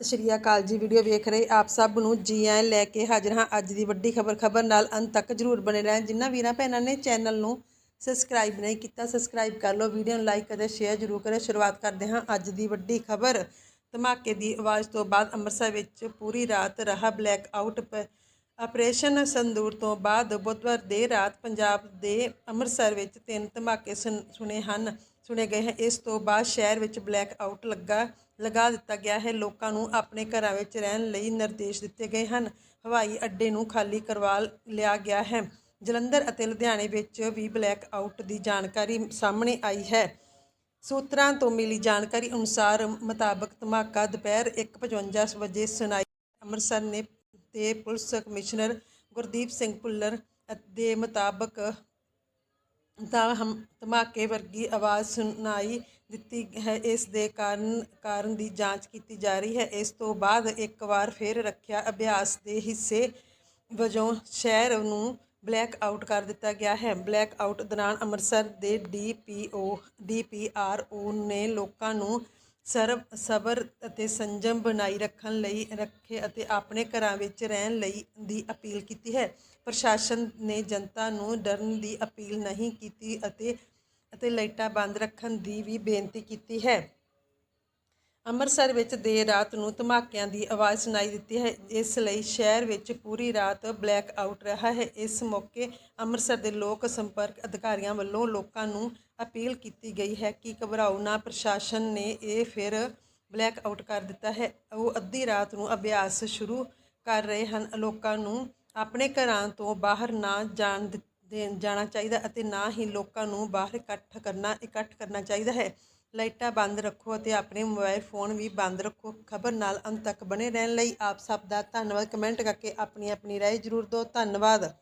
ਸਤਿ ਸ਼੍ਰੀ ਅਕਾਲ ਜੀ, ਵੀਡੀਓ ਵੇਖ ਰਹੇ ਆਪ ਸਭ ਨੂੰ ਜੀ ਆਇਆਂ ਲੈ ਕੇ ਹਾਜ਼ਰ ਹਾਂ ਅੱਜ ਦੀ ਵੱਡੀ ਖਬਰ ਖਬਰ ਨਾਲ ਅੰਤ ਤੱਕ ਜਰੂਰ ਬਣੇ ਰਹਿਣ। ਜਿਨ੍ਹਾਂ ਵੀਰਾਂ ਭੈਣਾਂ ਨੇ ਚੈਨਲ ਨੂੰ ਸਬਸਕ੍ਰਾਈਬ ਨਹੀਂ ਕੀਤਾ, ਸਬਸਕ੍ਰਾਈਬ ਕਰ ਲਓ, ਵੀਡੀਓ ਨੂੰ ਲਾਈਕ ਅਤੇ ਸ਼ੇਅਰ ਜਰੂਰ ਕਰੇ ਸ਼ੁਰੂਆਤ ਕਰਦੇ ਹਾਂ ਅੱਜ ਦੀ ਵੱਡੀ ਖਬਰ। ਧਮਾਕੇ ਦੀ ਆਵਾਜ਼ ਤੋਂ ਬਾਅਦ ਅੰਮ੍ਰਿਤਸਰ ਵਿੱਚ ਪੂਰੀ ਰਾਤ ਰਹਾ ਬਲੈਕ ਆਊਟ ਆਪਰੇਸ਼ਨ ਸੰਦੂਰ ਤੋਂ ਬਾਅਦ ਬੁੱਧਵਾਰ ਦੇਰ ਰਾਤ ਪੰਜਾਬ ਦੇ ਅੰਮ੍ਰਿਤਸਰ ਵਿੱਚ ਤਿੰਨ ਧਮਾਕੇ ਸੁਣ- ਸੁਣੇ ਹਨ। ਸੁਣੇ ਗਏ ਹਨ। ਇਸ ਤੋਂ ਬਾਅਦ ਸ਼ਹਿਰ ਵਿੱਚ ਬਲੈਕ ਆਊਟ ਲੱਗਾ, ਲਗਾ ਦਿੱਤਾ ਗਿਆ ਹੈ। ਲੋਕਾਂ ਨੂੰ ਆਪਣੇ ਘਰਾਂ ਵਿੱਚ ਰਹਿਣ ਲਈ ਨਿਰਦੇਸ਼ ਦਿੱਤੇ ਗਏ ਹਨ। ਹਵਾਈ ਅੱਡੇ ਨੂੰ ਖਾਲੀ ਕਰਵਾ ਲਿਆ ਗਿਆ ਹੈ। ਜਲੰਧਰ ਅਤੇ ਲੁਧਿਆਣੇ ਵਿੱਚ ਵੀ ਬਲੈਕ ਆਊਟ ਦੀ ਜਾਣਕਾਰੀ ਸਾਹਮਣੇ ਆਈ ਹੈ। ਸੂਤਰਾਂ ਤੋਂ ਮਿਲੀ ਜਾਣਕਾਰੀ ਅਨੁਸਾਰ ਮੁਤਾਬਕ ਧਮਾਕਾ ਦੁਪਹਿਰ 1:55 ਵਜੇ ਸੁਣਾਈ ਅੰਮ੍ਰਿਤਸਰ ਨੇ ਤੇ ਪੁਲਿਸ ਕਮਿਸ਼ਨਰ ਗੁਰਦੀਪ ਸਿੰਘ ਭੁੱਲਰ ਦੇ ਮੁਤਾਬਕ ਤਾਂ ਧਮਾਕੇ ਵਰਗੀ ਆਵਾਜ਼ ਸੁਣਾਈ ਦਿੱਤੀ ਹੈ। ਇਸ ਦੇ ਕਾਰਨ ਕਾਰਨ ਦੀ ਜਾਂਚ ਕੀਤੀ ਜਾ ਰਹੀ ਹੈ। ਇਸ ਤੋਂ ਬਾਅਦ ਇੱਕ ਵਾਰ ਫਿਰ ਰੱਖਿਆ ਅਭਿਆਸ ਦੇ ਹਿੱਸੇ ਵਜੋਂ ਸ਼ਹਿਰ ਨੂੰ ਬਲੈਕ ਆਊਟ ਕਰ ਦਿੱਤਾ ਗਿਆ ਹੈ। ਬਲੈਕ ਆਊਟ ਦੌਰਾਨ ਅੰਮ੍ਰਿਤਸਰ ਦੇ ਡੀਪੀਓ ਡੀਪੀਆਰਓ ਨੇ ਲੋਕਾਂ ਨੂੰ ਸਰਬ, ਸਬਰ ਅਤੇ ਸੰਜਮ ਬਣਾਈ ਰੱਖਣ ਲਈ, ਰੱਖੇ ਅਤੇ ਆਪਣੇ ਘਰਾਂ ਵਿੱਚ ਰਹਿਣ ਲਈ ਦੀ ਅਪੀਲ ਕੀਤੀ ਹੈ। ਪ੍ਰਸ਼ਾਸਨ ਨੇ ਜਨਤਾ ਨੂੰ ਡਰਨ ਦੀ ਅਪੀਲ ਨਹੀਂ ਕੀਤੀ ਅਤੇ ਅਤੇ ਲਾਈਟਾਂ ਬੰਦ ਰੱਖਣ ਦੀ ਵੀ ਬੇਨਤੀ ਕੀਤੀ ਹੈ। ਅੰਮ੍ਰਿਤਸਰ ਵਿੱਚ ਦੇਰ ਰਾਤ ਨੂੰ ਧਮਾਕਿਆਂ ਦੀ ਆਵਾਜ਼ ਸੁਣਾਈ ਦਿੱਤੀ ਹੈ। ਇਸ ਲਈ ਸ਼ਹਿਰ ਵਿੱਚ ਪੂਰੀ ਰਾਤ ਬਲੈਕ ਆਊਟ ਰਿਹਾ ਹੈ। ਇਸ ਮੌਕੇ ਅੰਮ੍ਰਿਤਸਰ ਦੇ ਲੋਕ ਸੰਪਰਕ ਅਧਿਕਾਰੀਆਂ ਵੱਲੋਂ ਲੋਕਾਂ ਨੂੰ ਅਪੀਲ ਕੀਤੀ ਗਈ ਹੈ ਕਿ ਘਬਰਾਓ ਨਾ, ਪ੍ਰਸ਼ਾਸਨ ਨੇ ਇਹ ਫਿਰ ਬਲੈਕ ਆਊਟ ਕਰ ਦਿੱਤਾ ਹੈ। ਉਹ ਅੱਧੀ ਰਾਤ ਨੂੰ ਅਭਿਆਸ ਸ਼ੁਰੂ ਕਰ ਰਹੇ ਹਨ। ਲੋਕਾਂ ਨੂੰ ਆਪਣੇ ਘਰਾਂ ਤੋਂ ਬਾਹਰ ਨਾ ਜਾਣ ਦਿੱ- ਜਾਣਾ ਚਾਹੀਦਾ ਅਤੇ ਨਾ ਹੀ ਲੋਕਾਂ ਨੂੰ ਬਾਹਰ ਇਕੱਠ ਕਰਨਾ ਇਕੱਠ ਕਰਨਾ ਚਾਹੀਦਾ ਹੈ। ਲਾਈਟਾਂ ਬੰਦ ਰੱਖੋ ਅਤੇ ਆਪਣੇ ਮੋਬਾਈਲ ਫੋਨ ਵੀ ਬੰਦ ਰੱਖੋ। ਖਬਰ ਨਾਲ ਅੰਤ ਤੱਕ ਬਣੇ ਰਹਿਣ ਲਈ ਆਪ ਸਭ ਦਾ ਧੰਨਵਾਦ। ਕਮੈਂਟ ਕਰਕੇ ਆਪਣੀ ਆਪਣੀ ਰਾਏ ਜ਼ਰੂਰ ਦਿਓ। ਧੰਨਵਾਦ।